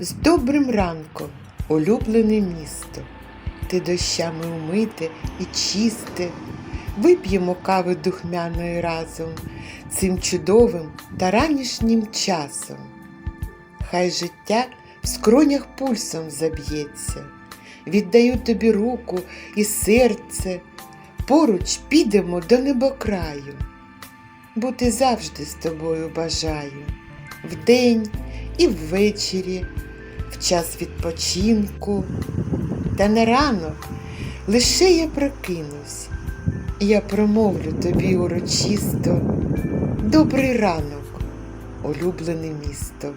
З добрим ранком, улюблене місто, ти дощами умите і чисте, вип'ємо кави духмяної разом цим чудовим та ранішнім часом. Хай життя в скронях пульсом заб'ється, віддаю тобі руку і серце, поруч підемо до небокраю. Бути завжди з тобою бажаю, вдень і ввечері, в час відпочинку. Та не ранок лише я прокинусь, я промовлю тобі урочисто добрий ранок, улюблене місто.